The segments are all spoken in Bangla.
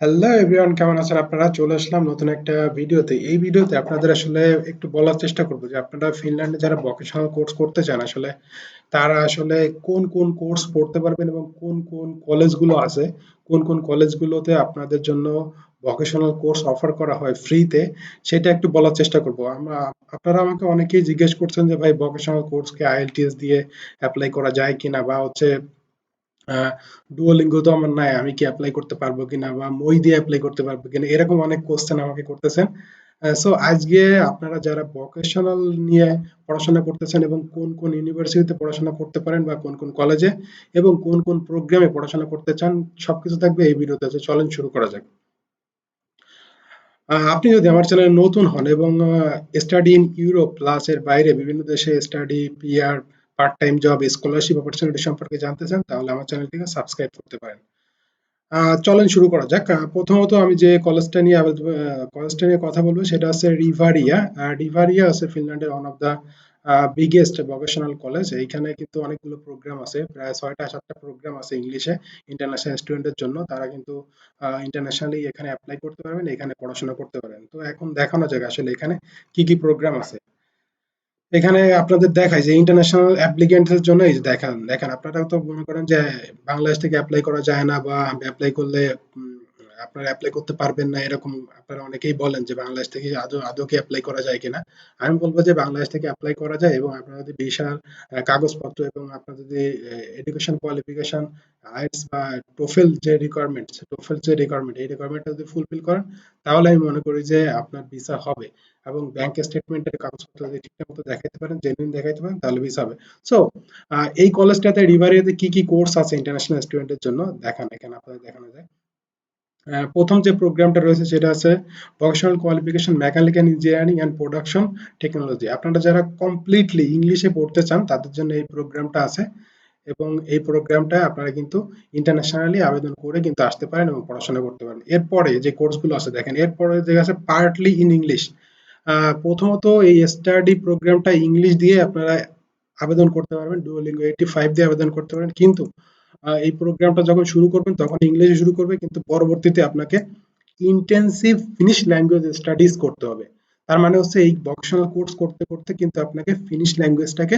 হ্যালো এভরিওয়ান কেমন আছেন আপনারা? চলে আসলাম নতুন একটা ভিডিওতে। এই ভিডিওতে আপনাদের আসলে একটু বলার চেষ্টা করব যে আপনারা ফিনল্যান্ডে যারা ভোকেশনাল কোর্স করতে চান আসলে, তারা আসলে কোন কোন কোর্স পড়তে পারবেন এবং কোন কোন কলেজগুলো আছে? কোন কোন কলেজগুলোতে আপনাদের জন্য ভোকেশনাল কোর্স অফার করা হয় ফ্রিতে সেটা একটু বলার চেষ্টা করব। আমরা, আপনারা আমাকে অনেকেই জিজ্ঞেস করছেন যে ভাই ভোকেশনাল কোর্সকে আইএলটিএস দিয়ে অ্যাপ্লাই করা যায় কিনা বা হচ্ছে ডুওলিঙ্গো তো আমার নাই, আমি কি অ্যাপ্লাই করতে পারব কিনা বা মই দিয়ে অ্যাপ্লাই করতে পারব কিনা, এরকম অনেক কোশ্চেন আমাকে করতেছেন। সো আজকে আপনারা যারা ভোকেশনাল নিয়ে পড়াশোনা করতেছেন এবং কোন কোন ইউনিভার্সিটিতে পড়াশোনা করতে পারেন বা কোন কোন কলেজে এবং কোন কোন প্রোগ্রামে পড়াশোনা করতে চান, সবকিছু থাকবে এই ভিডিওতে। চলেন শুরু করা যাক। আপনি যদি আমার চ্যানেলে নতুন হন এবং স্টাডি ইন ইউরোপ প্লাস এর বাইরে বিভিন্ন দেশে study PR part time job scholarship opportunity সম্পর্কে জানতে চান, তাহলে আমার চ্যানেলটিকে সাবস্ক্রাইব করতে পারেন। চলেন শুরু করা যাক। প্রথমত আমি যে কলেজটা নিয়ে কলেজটা নিয়ে কথা বলব, সেটা হচ্ছে রিভারিয়া। রিভারিয়া আছে ফিনল্যান্ডের one of the biggest vocational college এইখানে কিন্তু অনেকগুলো প্রোগ্রাম আছে, প্রায় ছয়টা, সাতটা প্রোগ্রাম আছে ইংলিশে ইন্টারন্যাশনাল স্টুডেন্টের জন্য। তারা কিন্তু ইন্টারন্যাশনালি এখানে অ্যাপ্লাই করতে পারবেন, এখানে পড়াশোনা করতে পারেন তো এখন দেখানো যাক আসলে এখানে কি কি প্রোগ্রাম আছে। এখানে আপনাদের দেখায় যে ইন্টারন্যাশনাল অ্যাপ্লিকেন্টসের জন্য এই যে দেখান, দেখেন। আপনারা তো মনে করেন যে বাংলাদেশ থেকে অ্যাপ্লাই করা যায় না বা অ্যাপ্লাই করলে আপনারা অ্যাপ্লাই করতে পারবেন না, এরকম আপনারা অনেকেই বলেন যে বাংলাদেশ থেকে আদৌ আদৌ কি অ্যাপ্লাই করা যায় কিনা। আমি বলব যে বাংলাদেশ থেকে অ্যাপ্লাই করা যায় এবং আপনারা যদি ভিসার কাগজপত্র এবং আপনার যদি এডুকেশন কোয়ালিফিকেশন আইএলটিএস বা টোফেল যে রিকোয়ারমেন্ট টোফেল যে রিকোয়ারমেন্ট এই রিকোয়ারমেন্টটা যদি ফুলফিল করেন, তাহলে আমি মনে করি যে আপনার ভিসা হবে এবং ব্যাংক স্টেটমেন্টের কাগজপত্র যদি ঠিকঠাক মতো দেখাইতে পারেন জেনুইন দেখাইতে পারেন, তাহলে ভিসা হবে। সো এই কলেজটাতে রিভারিয়াতে কি কি কোর্স আছে ইন্টারন্যাশনাল স্টুডেন্টের জন্য, দেখান, এখানে আপনাদের দেখানো যায়। প্রথম যে প্রোগ্রামটা রয়েছে সেটা আছে vocational qualification mechanical engineering and production technology আপনারা যারা কমপ্লিটলি ইংলিশে পড়তে চান, তাদের জন্য এই প্রোগ্রামটা আছে এবং এই প্রোগ্রামটা আপনারা কিন্তু ইন্টারন্যাশনালি আবেদন করে কিন্তু আসতে পারেন এবং পড়াশোনা করতে পারেন। এরপরে যে কোর্সগুলো আছে, দেখেন, এরপরে যে আছে পার্টলি ইন ইংলিশ প্রথমত এই স্টাডি প্রোগ্রামটা ইংলিশ দিয়ে আপনারা আবেদন করতে পারবেন ডুয়োলিঙ্গো এইটি ফাইভ দিয়ে আবেদন করতে পারেন কিন্তু এই প্রোগ্রামটা যখন শুরু করবেন, তখন ইংলিশে শুরু করবে, কিন্তু পরবর্তীতে আপনাকে ইন্টেন্সিভ ফিনিশ ল্যাঙ্গুয়েজ স্টাডিজ করতে হবে। তার মানে হচ্ছে এই ভকেশনাল কোর্স করতে করতে কিন্তু আপনাকে ফিনিশ ল্যাঙ্গুয়েজটাকে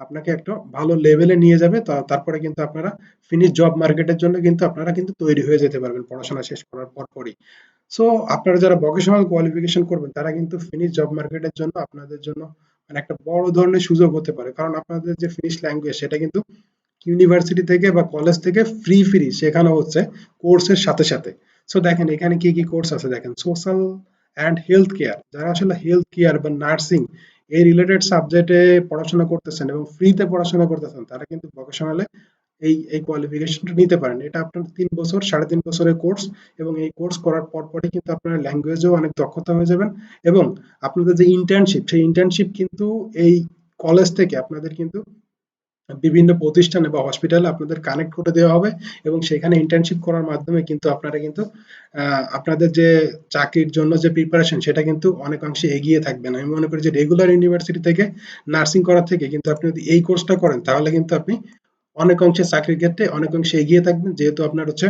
আপনাকে একটা ভালো লেভেলে নিয়ে যাবে। তারপরে কিন্তু আপনারা ফিনিশ জব মার্কেটের জন্য কিন্তু আপনারা কিন্তু তৈরি হয়ে যেতে পারবেন পড়াশোনা শেষ করার পর পরই। সো আপনারা যারা ভকেশনাল কোয়ালিফিকেশন করবেন, তারা কিন্তু ফিনিশ জব মার্কেটের জন্য আপনাদের জন্য মানে একটা বড় ধরনের সুযোগ হতে পারে। কারণ আপনাদের যে ফিনিশ ল্যাঙ্গুয়েজ সেটা কিন্তু ইউনিভার্সিটি থেকে বা কলেজ থেকে ফ্রি ফ্রি শেখানো হচ্ছে কোর্সের সাথে সাথে। সো দেখেন, এখানে কি কি কোর্স আছে? দেখেন সোশ্যাল অ্যান্ড হেলথ কেয়ার যারা আসলে হেলথ কেয়ার বা নার্সিং এই রিলেটেড সাবজেক্টে পড়াশোনা করতেছেন এবং ফ্রিতে পড়াশোনা করতেছেন, তারা কিন্তু ভোকেশনালে এই এই কোয়ালিফিকেশনটা নিতে পারেন। এটা আপনার তিন বছর, সাড়ে তিন বছরের কোর্স এবং এই কোর্স করার পর পরই কিন্তু আপনার ল্যাঙ্গুয়েজেও অনেক দক্ষতা হয়ে যাবেন এবং আপনাদের যে ইন্টার্নশিপ সেই ইন্টার্নশিপ কিন্তু এই কলেজ থেকে আপনাদের কিন্তু বিভিন্ন প্রতিষ্ঠানে বা হসপিটালে আপনাদের কানেক্ট করে দেওয়া হবে এবং সেখানে ইন্টার্নশিপ করার মাধ্যমে কিন্তু আপনারা কিন্তু আপনাদের যে চাকরির জন্য যে প্রিপারেশন সেটা কিন্তু অনেকাংশে এগিয়ে থাকবেন আমি মনে করি যে রেগুলার ইউনিভার্সিটি থেকে নার্সিং করার থেকে কিন্তু আপনি যদি এই কোর্সটা করেন, তাহলে কিন্তু আপনি অনেক অংশে চাকরির ক্ষেত্রে অনেক অংশে এগিয়ে থাকবেন। যেহেতু আপনার হচ্ছে,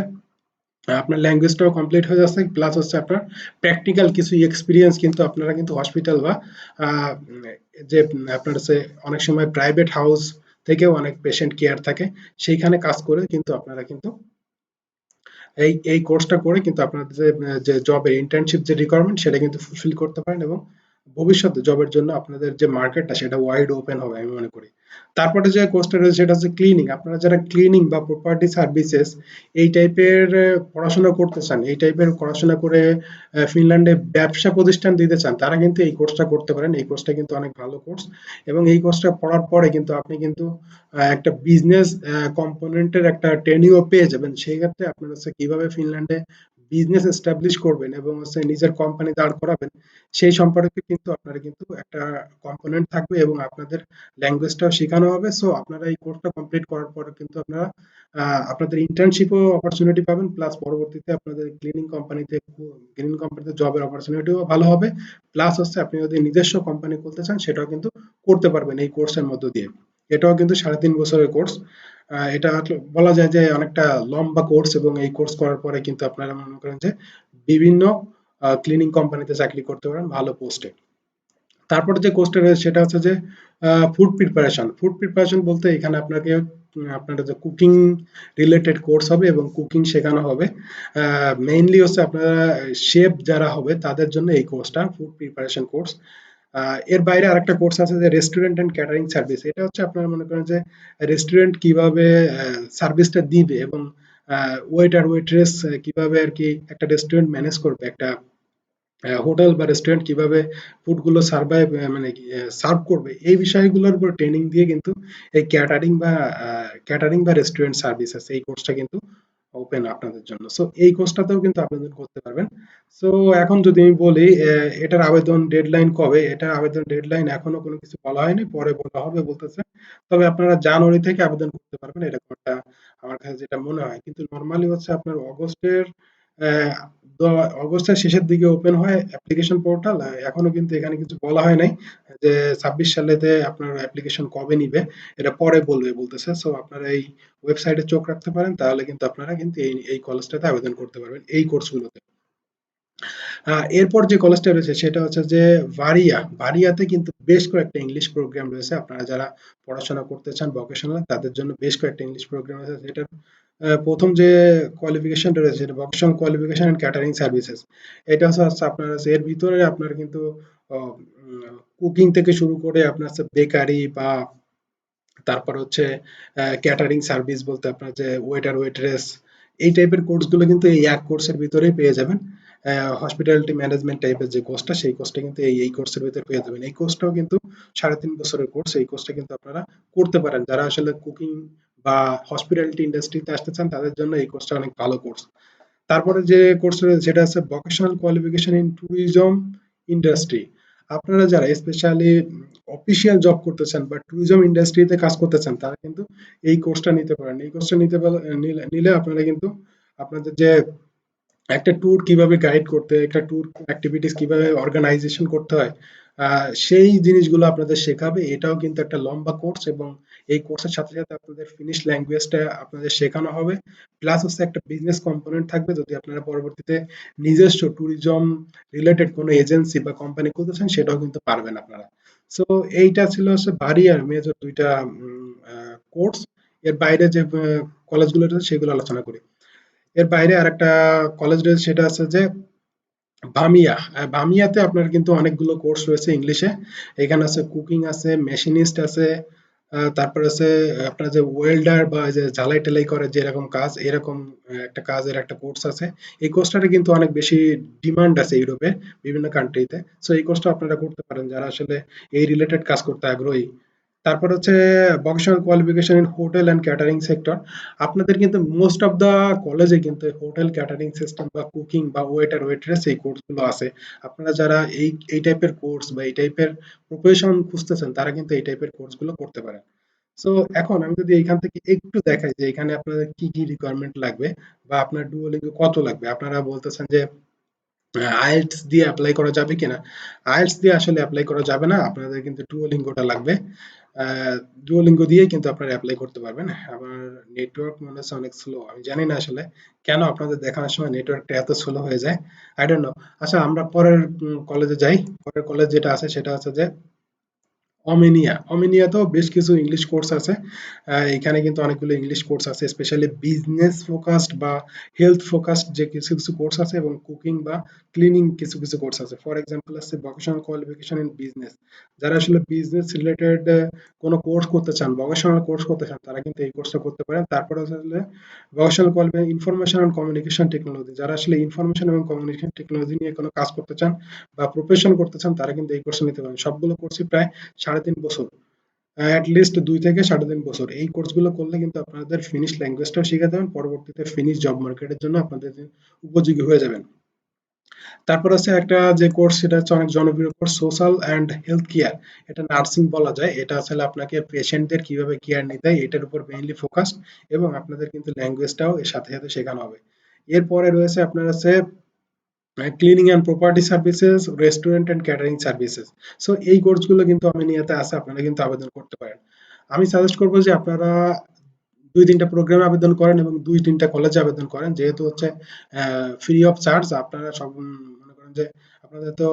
আপনার ল্যাঙ্গুয়েজটাও কমপ্লিট হয়ে যাচ্ছে প্লাস হচ্ছে আপনার প্র্যাকটিক্যাল কিছু এক্সপিরিয়েন্স কিন্তু আপনারা কিন্তু হসপিটাল বা যে আপনার হচ্ছে অনেক সময় প্রাইভেট হাউস থেকেও অনেক পেশেন্ট কেয়ার থাকে। সেইখানে কাজ করে কিন্তু আপনারা কিন্তু এই এই কোর্সটা করে কিন্তু আপনাদের যে জবের ইন্টার্নশিপ যে রিকোয়ারমেন্ট সেটা কিন্তু ফুলফিল করতে পারেন এবং ভবিষ্যতে জবের জন্য আপনাদের যে মার্কেটটা সেটা ওয়াইড ওপেন হবে আমি মনে করি। তারপরে যে কোর্সটা রয়েছে, সেটা হচ্ছে ক্লিনিং আপনারা যারা ক্লিনিং বা প্রপার্টি সার্ভিসেস এই টাইপের পড়াশোনা করতে চান, এই টাইপের পড়াশোনা করে ফিনল্যান্ডে ব্যবসা প্রতিষ্ঠান দিতে চান, তারা কিন্তু এই কোর্সটা করতে পারেন। এই কোর্সটা কিন্তু অনেক ভালো কোর্স এবং এই কোর্সটা পড়ার পরে কিন্তু আপনি কিন্তু একটা বিজনেস কম্পোনেন্টের একটা ট্রেনিংও পেয়ে যাবেন। সেই ক্ষেত্রে আপনার হচ্ছে কীভাবে ফিনল্যান্ডে বিজনেস এস্টাবলিশ করবেন এবং হচ্ছে নিজের কোম্পানি দাঁড় করাবেন, সেই সম্পর্কে কিন্তু আপনারা কিন্তু একটা কম্পোনেন্ট থাকবে এবং আপনাদের ল্যাঙ্গুয়েজটাও শেখানো হবে। সো আপনারা এই কোর্সটা কমপ্লিট করার পরে কিন্তু আপনারা আপনাদের ইন্টার্নশিপও অপরচুনিটি পাবেন। প্লাস পরবর্তীতে আপনাদের ক্লিনিং কোম্পানিতে ক্লিনিং কোম্পানিতে জবের অপরচুনিটিও ভালো হবে। প্লাস হচ্ছে আপনি যদি নিজস্ব কোম্পানি খুলতে চান, সেটাও কিন্তু করতে পারবেন এই কোর্সের মধ্য দিয়ে। এটাও কিন্তু সাড়ে তিন বছরের কোর্স এটা বলা যায় যে অনেকটা লম্বা কোর্স এবং এই কোর্স করার পরে কিন্তু আপনারা মনে করেন যে বিভিন্ন ক্লিনিং কোম্পানিতে চাকরি করতে পারেন ভালো পোস্টে তারপরে যে কোর্সটা রয়েছে সেটা হচ্ছে যে ফুড প্রিপারেশন ফুড প্রিপারেশন বলতে এখানে আপনাকে আপনার যে কুকিং রিলেটেড কোর্স হবে এবং কুকিং শেখানো হবে। মেইনলি হচ্ছে আপনারা শেফ যারা হবে তাদের জন্য এই কোর্সটা ফুড প্রিপারেশন কোর্স এর বাইরে আরেকটা কোর্স আছে যে রেস্টুরেন্ট অ্যান্ড ক্যাটারিং সার্ভিস এটা হচ্ছে আপনারা মনে করেন যে রেস্টুরেন্ট কীভাবে সার্ভিসটা দিবে এবং ওয়েটার ওয়েট্রেস কীভাবে আর কি একটা রেস্টুরেন্ট ম্যানেজ করবে, একটা হোটেল বা রেস্টুরেন্ট কীভাবে ফুডগুলো সার্ভাইভ মানে সার্ভ করবে। এই বিষয়গুলোর উপর ট্রেনিং দিয়ে কিন্তু এই ক্যাটারিং বা ক্যাটারিং বা রেস্টুরেন্ট সার্ভিসেস এই কোর্সটা কিন্তু ওপেন আপনাদের জন্য। সো এই কোর্সটাতেও কিন্তু আবেদন করতে পারবেন। সো এখন যদি আমি বলি এটার আবেদন ডেডলাইন কবে? এটার আবেদন ডেডলাইন এখনও কোনো কিছু বলা হয়নি, পরে বলা হবে বলতেছে। তবে আপনারা জানুয়ারি থেকে আবেদন করতে পারবেন এরকম একটা আমার কাছে যেটা মনে হয়। কিন্তু নর্মালি হচ্ছে আপনার অগস্টের অগস্টের শেষের দিকে ওপেন হয় অ্যাপ্লিকেশন পোর্টাল এখনও কিন্তু এখানে কিছু বলা হয় নাই যে ছাব্বিশ সালেতে আপনার অ্যাপ্লিকেশন কবে নিবে, এটা পরে বলবে বলতেছে। সো আপনারা এই ওয়েবসাইটে চোখ রাখতে পারেন, তাহলে কিন্তু আপনারা কিন্তু এই এই কলেজটাতে আবেদন করতে পারবেন এই কোর্সগুলোতে এরপর যে কলেজটা রয়েছে, সেটা হচ্ছে যে ভারিয়া। ভারিয়াতে কিন্তু বেশ কয়েকটা ইংলিশ প্রোগ্রাম রয়েছে। আপনারা যারা পড়াশোনা করতে চান ভোকেশনাল তাদের জন্য বেশ কয়েকটা ইংলিশ প্রোগ্রাম রয়েছে। যেটা প্রথম যে কোয়ালিফিকেশনটা রয়েছে, সেটা vocational qualification and catering services এটা হচ্ছে আপনার এর ভিতরে আপনার কিন্তু কুকিং থেকে শুরু করে আপনার হচ্ছে বেকারি বা তারপর হচ্ছে ক্যাটারিং সার্ভিস বলতে আপনার যে ওয়েটার ওয়েট্রেস এই টাইপের কোর্সগুলো কিন্তু এই এক কোর্সের ভিতরেই পেয়ে যাবেন। হসপিটালিটি ম্যানেজমেন্ট টাইপের যে কোর্সটা সেই কোর্সটা কিন্তু এই এই কোর্সের ভিতরে পেয়ে যাবেন। এই কোর্সটাও কিন্তু সাড়ে তিন বছরের কোর্স এই কোর্সটা কিন্তু আপনারা করতে পারেন। যারা আসলে কুকিং বা হসপিটালিটি ইন্ডাস্ট্রিতে আসতে চান, তাদের জন্য এই কোর্সটা অনেক ভালো কোর্স তারপরে যে কোর্স সেটা হচ্ছে vocational qualification in tourism industry আপনারা যারা স্পেশালি অফিসিয়াল জব করতে চান বা ট্যুরিজম ইন্ডাস্ট্রিতে কাজ করতে চান, তারা কিন্তু এই কোর্সটা নিতে পারেন। এই কোর্সটা নিতে নিলে আপনারা কিন্তু আপনাদের যে একটা ট্যুর কীভাবে গাইড করতে, একটা ট্যুর অ্যাক্টিভিটিস কীভাবে অর্গানাইজেশন করতে হয় সেই জিনিসগুলো আপনাদের শেখাবে। এটাও কিন্তু একটা লম্বা কোর্স এবং এই কোর্সের সাথে সাথে আপনাদের ফিনিশ ল্যাঙ্গুয়েজটা আপনাদের শেখানো হবে। প্লাস হচ্ছে একটা বিজনেস কম্পোনেন্ট থাকবে। যদি আপনারা পরবর্তীতে নিজস্ব ট্যুরিজম রিলেটেড কোনো এজেন্সি বা কোম্পানি খুলতে চান, সেটাও কিন্তু পারবেন আপনারা। সো এইটা ছিল হচ্ছে বারিয়ার মেজর দুইটা কোর্স এর বাইরে যে কলেজগুলো রয়েছে, সেগুলো আলোচনা করি। এর বাইরে আর একটা কলেজ রয়েছে, সেটা আছে যে বামিয়া বামিয়াতে আপনার কিন্তু অনেকগুলো কোর্স রয়েছে ইংলিশে এখানে আছে কুকিং আছে মেশিনিস্ট আছে তারপর আছে আপনার যে ওয়েল্ডার বা যে ঝালাই টেলাই করে যে এরকম কাজ, এরকম একটা কাজের একটা কোর্স আছে। এই কোর্সটাতে কিন্তু অনেক বেশি ডিমান্ড আছে ইউরোপে বিভিন্ন কান্ট্রিতে সো এই কোর্সটা আপনারা করতে পারেন। যারা আসলে এই রিলেটেড কাজ করতে আগ্রহী তারপর হচ্ছে vocational qualification in hotel and catering sector আপনাদের কিন্তু মোস্ট অফ দা কলেজে কিন্তু হোটেল ক্যাটারিং সিস্টেম বা কুকিং বা ওয়েটার ওয়েট্রেস এই কোর্সগুলো আছে। আপনারা যারা এই এই টাইপের কোর্স বা এই টাইপের প্রফেশন খুঁজতেছেন, তারা কিন্তু এই টাইপের কোর্সগুলো করতে পারেন। সো এখন আমি যদি এইখান থেকে একটু দেখাই যে এখানে আপনাদের কি কি রিকোয়ারমেন্ট লাগবে বা আপনার ডুয়োলিঙ্গো কত লাগবে। আপনারা বলতেছেন যে আইএলটিএস দিয়ে অ্যাপ্লাই করা যাবে কিনা? আইএলটিএস দিয়ে আসলে অ্যাপ্লাই করা যাবে না। আপনাদের কিন্তু ডুয়োলিঙ্গোটা লাগবে। ডুয়োলিঙ্গো দিয়েই কিন্তু আপনারা অ্যাপ্লাই করতে পারবেন। আমার নেটওয়ার্ক মনে হচ্ছে অনেক স্লো আমি জানি না আসলে কেন আপনাদের দেখানোর সময় নেটওয়ার্কটা এত স্লো হয়ে যায়। আই ডোন্ট নো আচ্ছা আমরা পরের কলেজে যাই। পরের কলেজ যেটা আছে সেটা হচ্ছে যে অমেনিয়া অমেনিয়াতেও বেশ কিছু ইংলিশ কোর্স আছে। এখানে কিন্তু অনেকগুলো ইংলিশ কোর্স আছে স্পেশালি বিজনেস ফোকাসড বা হেলথ ফোকাসড যে কিছু কিছু কোর্স আছে এবং কুকিং বা ক্লিনিং কিছু কিছু কোর্স আছে। ফর এক্সাম্পল আছে ভোকেশনাল কোয়ালিফিকেশন ইন বিজনেস যারা আসলে বিজনেস রিলেটেড কোনো কোর্স করতে চান ভোকেশনাল কোর্স করতে চান, তারা কিন্তু এই কোর্সটা করতে পারেন। তারপরে আসলে vocational qualification information and communication technology যারা আসলে ইনফরমেশন এবং কমিউনিকেশন টেকনোলজি নিয়ে কোনো কাজ করতে চান বা প্রফেশন করতে চান, তারা কিন্তু এই কোর্স নিতে পারেন। সবগুলো কোর্সই প্রায় সাড়ে তিন বছর অ্যাটলিস্ট দুই থেকে সাড়ে তিন বছর। এই কোর্সগুলো করলে কিন্তু আপনাদের ফিনিশ ল্যাঙ্গুয়েজটাও শিখে যাবেন, পরবর্তীতে ফিনিশ জব মার্কেটের জন্য আপনাদের উপযোগী হয়ে যাবেন। তারপর আছে একটা যে কোর্স সেটা হচ্ছে অনেক জনপ্রিয় course social and health care এটা নার্সিং বলা যায়। এটা আসলে আপনাকে পেশেন্টদের কীভাবে কেয়ার নিতে হয়, এটার উপর মেইনলি ফোকাস এবং আপনাদের কিন্তু ল্যাঙ্গুয়েজটাও এর সাথে সাথে শেখানো হবে। এরপরে রয়েছে আপনার আছে cleaning and property services restaurant and catering services so এই কোর্সগুলো কিন্তু আমি নিয়েতে আছে আপনারা কিন্তু আবেদন করতে পারেন। আমি সাজেস্ট করব যে আপনারা দুই তিনটা প্রোগ্রামে আবেদন করেন এবং দুই তিনটা কলেজে আবেদন করেন। যেহেতু হচ্ছে ফ্রি অফ চার্জ আপনারা সব মনে করেন যে আপনাদের তো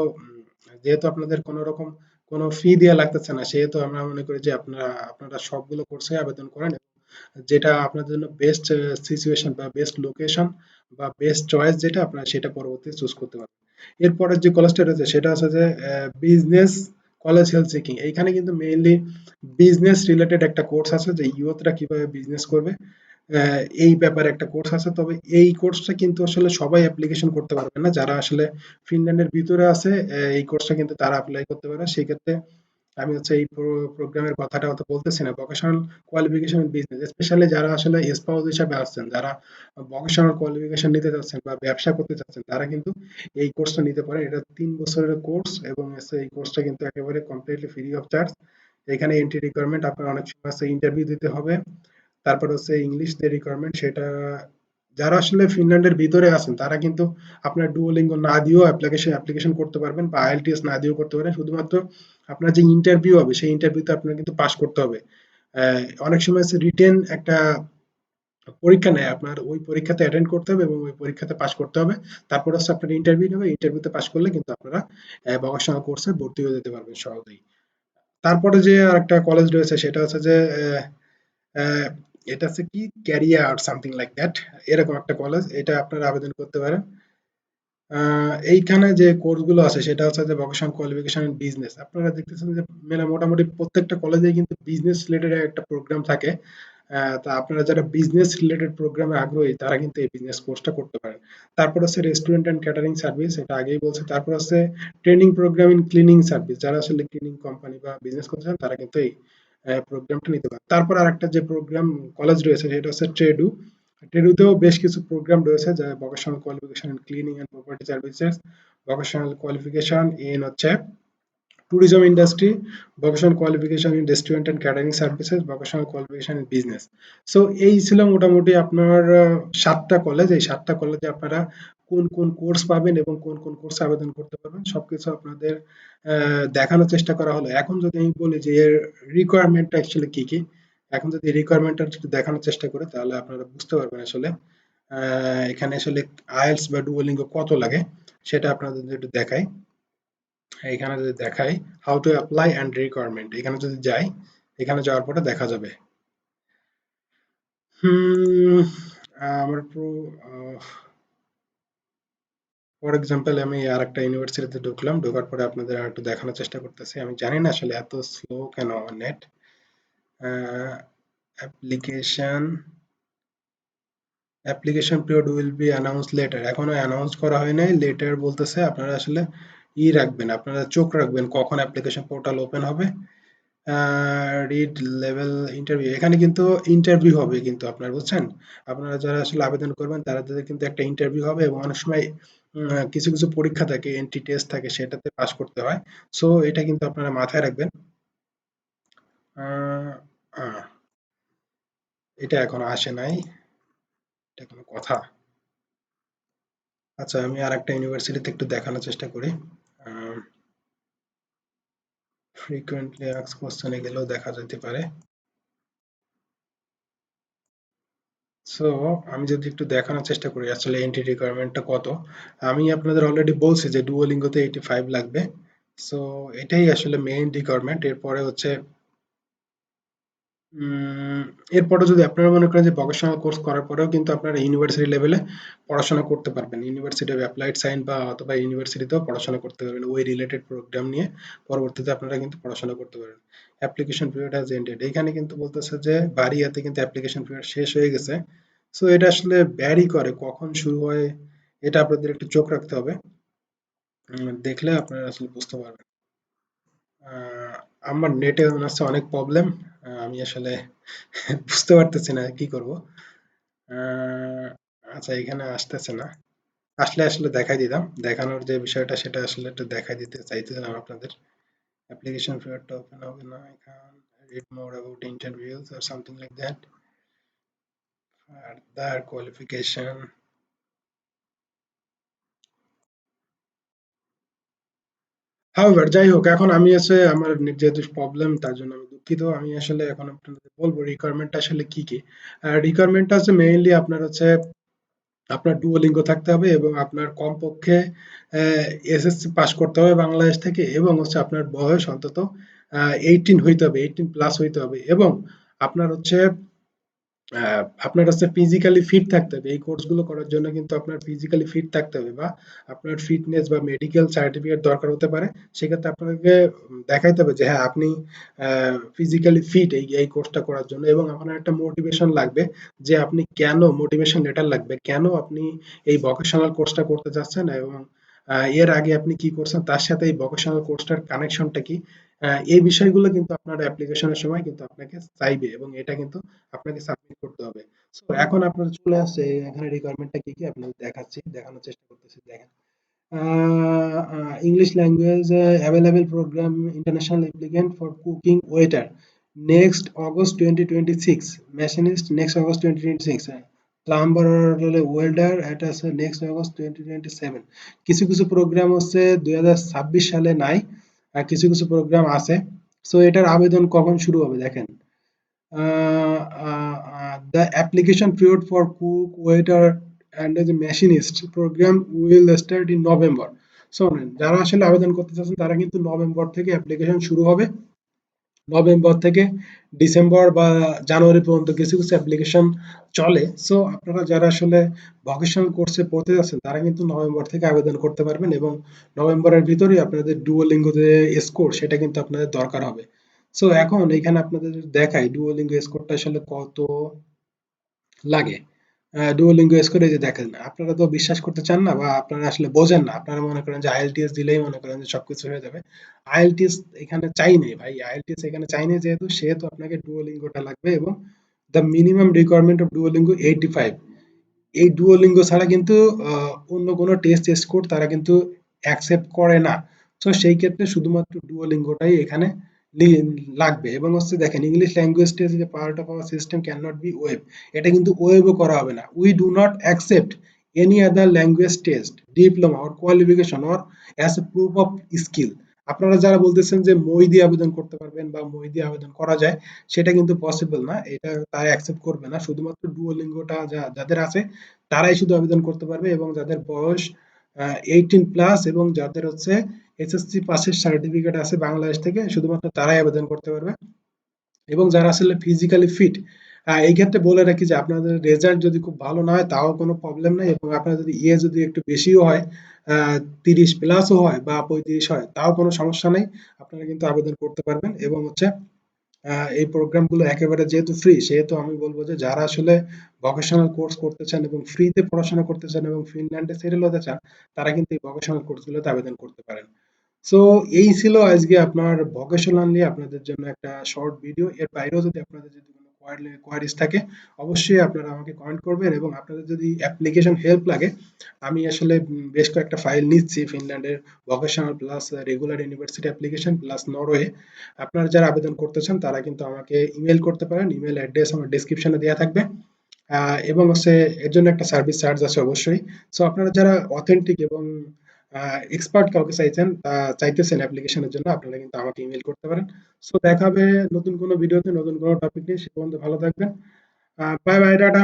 যেহেতু আপনাদের কোনো রকম কোনো ফি দেওয়া লাগতেছে না, সেহেতু আমরা মনে করি যে আপনারা আপনারা সবগুলো কোর্সে আবেদন করেন যেটা আপনাদের জন্য বেস্ট সিচুয়েশন বা বেস্ট লোকেশন বা বেস্ট চয়েস যেটা আপনারা সেটা পরবর্তীতে চুজ করতে পারবেন। এরপরের যে কলেজটা রয়েছে, সেটা হচ্ছে যে বিজনেস কলেজ হেলথ সিকিং এইখানে কিন্তু মেইনলি বিজনেস রিলেটেড একটা কোর্স আছে যে ইউথরা কীভাবে বিজনেস করবে। এই ব্যাপারে একটা কোর্স আছে। তবে এই কোর্সটা কিন্তু আসলে সবাই অ্যাপ্লিকেশন করতে পারবে না। যারা আসলে ফিনল্যান্ডের ভিতরে আছে এই কোর্সটা কিন্তু তারা অ্যাপ্লাই করতে পারে। সেই ক্ষেত্রে আমি হচ্ছে এই প্রোগ্রামের কথাটা অত বলতেছি না। ভোকেশনাল কোয়ালিফিকেশন বিজনেস স্পেশালি যারা আসলে স্পাউস হিসাবে আসছেন, যারা ভোকেশনাল কোয়ালিফিকেশন নিতে চাচ্ছেন বা ব্যবসা করতে চাচ্ছেন, তারা কিন্তু এই কোর্সটা নিতে পারেন এটা তিন বছরের কোর্স এবং এই কোর্সটা কিন্তু একেবারে কমপ্লিটলি ফ্রি অফ চার্জ এখানে এন্ট্রি রিকোয়ারমেন্ট আপনার অনেক সময় ইন্টারভিউ দিতে হবে। তারপর হচ্ছে ইংলিশ যে রিকোয়ারমেন্ট সেটা যারা আসলে ফিনল্যান্ডের ভিতরে আছেন, তারা কিন্তু আপনার ডুওলিঙ্গো না দিয়েও অ্যাপ্লিকেশন অ্যাপ্লিকেশন করতে পারবেন বা আইএলটিএস না দিয়েও করতে পারেন। শুধুমাত্র আপনার যে ইন্টারভিউ হবে, সেই ইন্টারভিউতে আপনার কিন্তু পাস করতে হবে। অনেক সময় রিটেন একটা পরীক্ষা নেয়, আপনার ওই পরীক্ষাতে অ্যাটেন্ড করতে হবে এবং ওই পরীক্ষাতে পাস করতে হবে। তারপর হচ্ছে আপনার ইন্টারভিউ নেবে ইন্টারভিউতে পাস করলে কিন্তু আপনারা ভকেশনাল কোর্সে ভর্তি হয়ে যেতে পারবেন সহজেই। তারপরে যে আরেকটা কলেজ রয়েছে, সেটা হচ্ছে যে এটা হচ্ছে কি? ক্যারিয়ার সামথিং লাইক দ্যাট এরকম একটা কলেজ এটা আপনারা আবেদন করতে পারেন। এইখানে যে কোর্সগুলো আছে, সেটা হচ্ছে যে ভোকেশন কোয়ালিফিকেশন বিজনেস আপনারা দেখতেছেন যে মেলা মোটামুটি প্রত্যেকটা কলেজে কিন্তু বিজনেস রিলেটেড একটা প্রোগ্রাম থাকে। তা আপনারা যারা বিজনেস রিলেটেড প্রোগ্রামে আগ্রহী, তারা কিন্তু এই বিজনেস কোর্সটা করতে পারেন। তারপর আছে রেস্টুরেন্ট অ্যান্ড ক্যাটারিং সার্ভিস এটা আগেই বলছে। তারপর আছে training programme in cleaning service যারা আসলে ক্লিনিং কোম্পানি বা বিজনেস করতে চান তারা কিন্তু এই প্রোগ্রামটা নিতে পারেন। তারপর আর একটা যে প্রোগ্রাম কলেজ রয়েছে, সেটা হচ্ছে ট্রেডু ট্রেডুতেও বেশ কিছু প্রোগ্রাম রয়েছে, যা vocational qualification cleaning and property services vocational qualification in হচ্ছে tourism industry, vocational qualification in restaurant and catering services, vocational qualification in business. So, এই ছিল মোটামুটি আপনার সাতটা কলেজ এই সাতটা কলেজে আপনারা কোন কোন কোর্স পাবেন এবং কোন কোন কোর্স আবেদন করতে পারবেন, সবকিছু আপনাদের দেখানোর চেষ্টা করা হলো। এখন যদি আমি বলি যে এর রিকোয়ারমেন্টটা অ্যাকচুয়ালি কি কি? এখন যদি রিকোয়ারমেন্টটা একটু দেখানোর চেষ্টা করে, তাহলে আপনারা বুঝতে পারবেন আসলে এখানে আসলে আইএলস বা ডুওলিঙ্গো কত লাগে, সেটা আপনাদের একটু দেখাই। এখানে যদি দেখাই how to apply and requirement এখানে যদি যাই, এখানে যাওয়ার পরে দেখা যাবে। আমার ফর এক্সাম্পল আমি আর একটা ইউনিভার্সিটিতে ঢুকলাম, ঢোকার পরে আপনাদের একটু দেখানোর চেষ্টা করতেছি। আমি জানি না আসলে এত স্লো কেন net application application period will be announce later এখনও অ্যানাউন্স করা হয় নাই লেটার বলতেছে, আপনারা আসলে ই রাখবেন, আপনারা চোখ রাখবেন কখন অ্যাপ্লিকেশন পোর্টাল ওপেন হবে। রিড লেভেল ইন্টারভিউ এখানে কিন্তু ইন্টারভিউ হবে কিন্তু আপনারা, বুঝছেন? আপনারা যারা আসলে আবেদন করবেন, তারা তাদের কিন্তু একটা ইন্টারভিউ হবে এবং অনেক সময় কিছু কিছু পরীক্ষা থাকে এন্ট্রি টেস্ট থাকে, সেটাতে পাস করতে হয়। সো এটা কিন্তু আপনারা মাথায় রাখবেন। এটা এখনও আসে নাই। এটা কোনো কথা। আচ্ছা আমি আর একটা ইউনিভার্সিটিতে একটু দেখানোর চেষ্টা করি। ফ্রিকোয়েন্টলি আস্ক কোশ্চেনে গেলেও দেখা যেতে পারে। সো আমি যদি একটু দেখানোর চেষ্টা করি, আসলে এন্ট্রি রিকোয়ারমেন্টটা কত? আমি আপনাদের অলরেডি বলছি যে ডুয়োলিঙ্গোতে এইটি ফাইভ লাগবে। সো এটাই আসলে মেইন রিকোয়ারমেন্ট এরপরে হচ্ছে এরপরে যদি আপনারা মনে করেন যে ভোকেশনাল কোর্স করার পরেও কিন্তু আপনারা ইউনিভার্সিটি লেভেলে পড়াশোনা করতে পারবেন। ইউনিভার্সিটি অফ অ্যাপ্লাইড সায়েন্স বা অথবা ইউনিভার্সিটিতেও পড়াশোনা করতে পারবেন। ওই রিলেটেড প্রোগ্রাম নিয়ে পরবর্তীতে আপনারা কিন্তু পড়াশোনা করতে পারবেন। অ্যাপ্লিকেশন পিরিয়ড হ্যাজ এন্ডেড এখানে কিন্তু বলতেছে যে বাড়িয়াতে কিন্তু অ্যাপ্লিকেশন পিরিয়ড শেষ হয়ে গেছে। সো এটা আসলে ব্যারি করে কখন শুরু হয়, এটা আপনাদের একটু চোখ রাখতে হবে। দেখলে আপনারা আসলে বুঝতে পারবেন। আমার নেটে হচ্ছে অনেক প্রবলেম আমি আসলে বুঝতে পারতেছি না কি করব। আচ্ছা এখানে আসতেছে না। আসলে আসলে দেখাই দিতাম। দেখানোর যে বিষয়টা, সেটা আসলে একটু দেখাই দিতে চাইতেছিলাম আপনাদের। অ্যাপ্লিকেশন ফিয়ারটা ওপেন হবে না এখান read more about interviews or something like that. Further qualification. However যাই হোক, এখন আমি আছে আমার যেহেতু প্রবলেম তার জন্য দুঃখিত, আমি আসলে এখন আপনাদের বলব রিকোয়ারমেন্ট আসলে কি কি? রিকোয়ারমেন্ট আছে মেইনলি আপনার হচ্ছে আপনার ডুয়োলিঙ্গ থাকতে হবে এবং আপনার কমপক্ষে এসএসসি পাস করতে হবে বাংলাদেশ থেকে এবং হচ্ছে আপনার বয়স অন্তত এইটিন হইতে হবে এইটিন প্লাস হইতে হবে এবং আপনার হচ্ছে আপনার হচ্ছে ফিজিক্যালি ফিট থাকতে হবে। এই কোর্সগুলো করার জন্য কিন্তু আপনার ফিজিক্যালি ফিট থাকতে হবে বা আপনার ফিটনেস বা মেডিকেল সার্টিফিকেট দরকার হতে পারে। সেক্ষেত্রে আপনাকে দেখাইতে হবে যে হ্যাঁ আপনি ফিজিক্যালি ফিট এই এই কোর্সটা করার জন্য এবং আপনার একটা মোটিভেশন লাগবে যে, আপনি কেন মোটিভেশন লেটার লাগবে? কেন আপনি এই ভোকেশনাল কোর্সটা করতে যাচ্ছেন এবং এর আগে আপনি কি করছেন? তার সাথে এই ভোকেশনাল কোর্সটার কানেকশনটা কি? এই বিষয়গুলো কিন্তু আপনার অ্যাপ্লিকেশনের সময় কিন্তু আপনাকে চাইবে এবং এটা কিন্তু আপনাকে সাবমিট করতে হবে। সো এখন আপনার চলে আসছে, এখানে রিকোয়ারমেন্টটা কি কি? আপনাদের দেখাচ্ছি, দেখানোর চেষ্টা করতেছি, দেখেন। English language available programme international applicant for cooking waiter next August twenty twenty six machinist next August twenty twenty six plumber welder এটা আছে next August twenty twenty seven কিছু কিছু প্রোগ্রাম হচ্ছে দুই হাজার ছাব্বিশ সালে নাই। কিছু কিছু প্রোগ্রাম আছে। সো এটার আবেদন কখন শুরু হবে দেখেন? The application period for cook waiter and the a machinist programme will start in November শোনেন, যারা আসলে আবেদন করতে চাচ্ছেন, তারা কিন্তু নভেম্বর থেকে অ্যাপ্লিকেশন শুরু হবে। নভেম্বর থেকে ডিসেম্বর বা জানুয়ারি পর্যন্ত কিছু কিছু অ্যাপ্লিকেশন চলে। সো আপনারা যারা আসলে ভকেশনাল কোর্সে পড়তে যাচ্ছেন, তারা কিন্তু নভেম্বর থেকে আবেদন করতে পারবেন এবং নভেম্বরের ভিতরেই আপনাদের ডুয়োলিঙ্গো যে স্কোর সেটা কিন্তু আপনাদের দরকার হবে। সো এখন এখানে আপনাদের দেখাই ডুয়োলিঙ্গো স্কোরটা আসলে কত লাগে? ডুয়োলিঙ্গো স্কোর যে দেখেন, আপনারা তো বিশ্বাস করতে চান না বা আপনারা আসলে বোঝেন না, আপনারা মনে করেন যে আইএলটিএস দিলেই মনে করেন যে সবকিছু হয়ে যাবে। আইএলটিএস এখানে চাই নেই ভাই আইএলটিএস এখানে চাই নেই যেহেতু সেহেতু আপনাকে ডুয়োলিঙ্গোটা লাগবে এবং the minimum requirement of Duolingo eighty five এই ডুয়োলিঙ্গো ছাড়া কিন্তু অন্য কোনো টেস্ট স্কোর তারা কিন্তু অ্যাকসেপ্ট করে না। তো সেই ক্ষেত্রে শুধুমাত্র ডুয়োলিঙ্গোটাই এখানে লাগবে। এবং হচ্ছে দেখেন ইংলিশ ল্যাঙ্গুয়েজ যে part of our system can not be waived এটা কিন্তু ওয়েবও করা হবে না। We do not accept any other language test diploma or qualification or as a proof of skill আপনারা যারা বলতেছেন যে মই দিয়ে আবেদন করতে পারবেন বা মই দিয়ে আবেদন করা যায়, সেটা কিন্তু পসিবল না। এটা তারা অ্যাকসেপ্ট করবে না। শুধুমাত্র ডুয়োলিঙ্গোটা যা, যাদের আছে, তারাই শুধু আবেদন করতে পারবে এবং যাদের বয়স এইটিন প্লাস এবং যাদের হচ্ছে এসএসসি পাসের সার্টিফিকেট আছে বাংলাদেশ থেকে, শুধুমাত্র তারাই আবেদন করতে পারবে। এবং যারা আসলে ফিজিক্যালি ফিট এই ক্ষেত্রে বলে রাখি যে আপনাদের রেজাল্ট যদি খুব ভালো না হয়, তাও কোনো প্রবলেম নাই এবং আপনার যদি ইয়ে যদি একটু বেশিও হয় তিরিশ প্লাসও হয় বা পঁয়ত্রিশ হয়, তাও কোনো সমস্যা নেই। আপনারা কিন্তু আবেদন করতে পারবেন এবং হচ্ছে এই প্রোগ্রামগুলো একেবারে যেহেতু ফ্রি সেহেতু আমি বলব যে যারা আসলে ভোকেশনাল কোর্স করতে চান এবং ফ্রিতে পড়াশোনা করতে চান এবং ফিনল্যান্ডে সেটেল হতে চান, তারা কিন্তু এই ভোকেশনাল কোর্সগুলোতে আবেদন করতে পারেন। সো এই ছিল আজকে আপনার ভোকেশনাল নিয়ে আপনাদের জন্য একটা শর্ট ভিডিও এর বাইরেও যদি আপনাদের যদি কোয়ারিজ থাকে, অবশ্যই আপনারা আমাকে কমেন্ট করবেন এবং আপনাদের যদি অ্যাপ্লিকেশন হেল্প লাগে, আমি আসলে বেশ কয়েকটা ফাইল নিচ্ছি ফিনল্যান্ডের vocational plus regular university application plus Norway আপনারা যারা আবেদন করতে চান, তারা কিন্তু আমাকে ইমেল করতে পারেন। ইমেল অ্যাড্রেস আমার ডেসক্রিপশনে দেওয়া থাকবে। এবং হচ্ছে, এর জন্য একটা সার্ভিস চার্জ আছে অবশ্যই। সো আপনারা যারা অথেন্টিক এবং এক্সপার্ট কাউকে চাইছেন চাইতেছেন অ্যাপ্লিকেশনের জন্য, আপনারা কিন্তু আমাকে ইমেল করতে পারেন। সো দেখা হবে নতুন কোনো ভিডিওতে নতুন কোনো টপিক নিয়ে, সে পর্যন্ত ভালো থাকবেন। Bye bye tata.